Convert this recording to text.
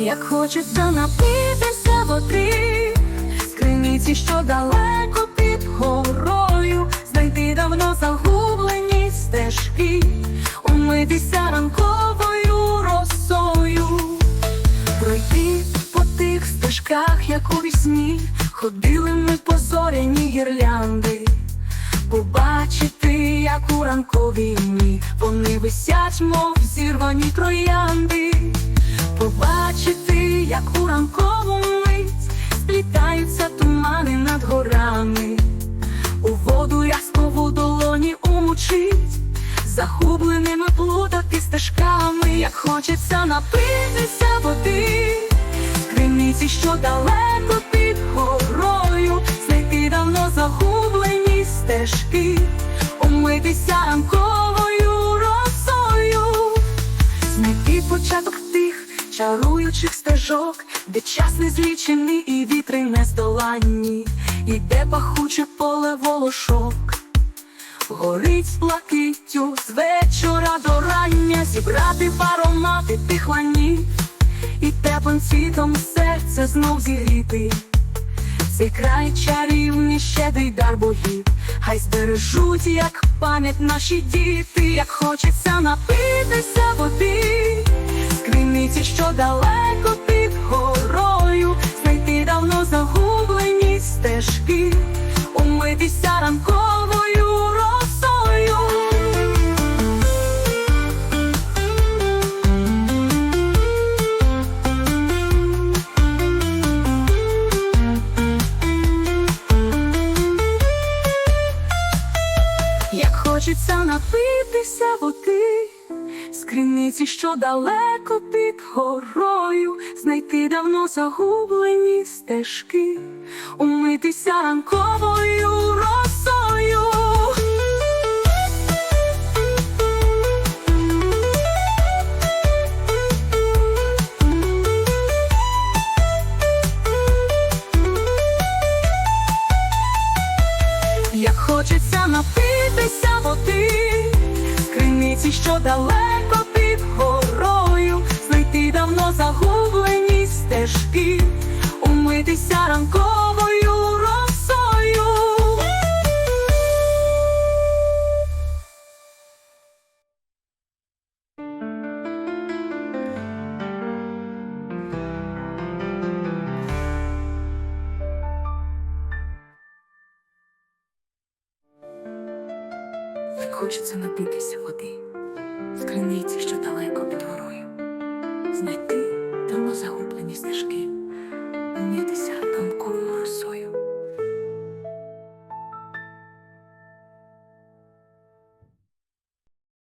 Як хочеться напитися води, з криниці, що далеко під горою, знайти давно загублені стежки, умитися ранковою росою, пройти по тих стежках, як у вісні, ходили ми по зоряні гірлянди, побачити, як у ранковій мі, вони висять, мов зірвані троянди. Побачити, як у ранкову мить сплітаються тумани над горами, у воду яскову долоні умочить, загубленими плутати стежками, як хочеться напитися води, криниці, що далеко під горою, знайти давно загублені стежки, умитися ранковою чаруючих стежок, де час не злічений і вітри не здоланні, і де пахуче поле волошок, горить з блакиттю з вечора до рання, зібрати в аромати тих ланів, і теплим світом серце знов зігріти. Цей край чарівний щедрий дар богів, хай збережуть, як пам'ять наші діти, як хочеться напитися далеко під горою, знайти давно загублені стежки, умитися ранковою росою. Як хочеться напитися води, криниці, що далеко під горою, знайти давно загублені стежки, умитися ранковою росою. Як хочеться напитися води, що далеко стежки, умитися ранковою росою. Хочеться напитися води, з криниці, що далеко під давно загублені стежки, ні десятом.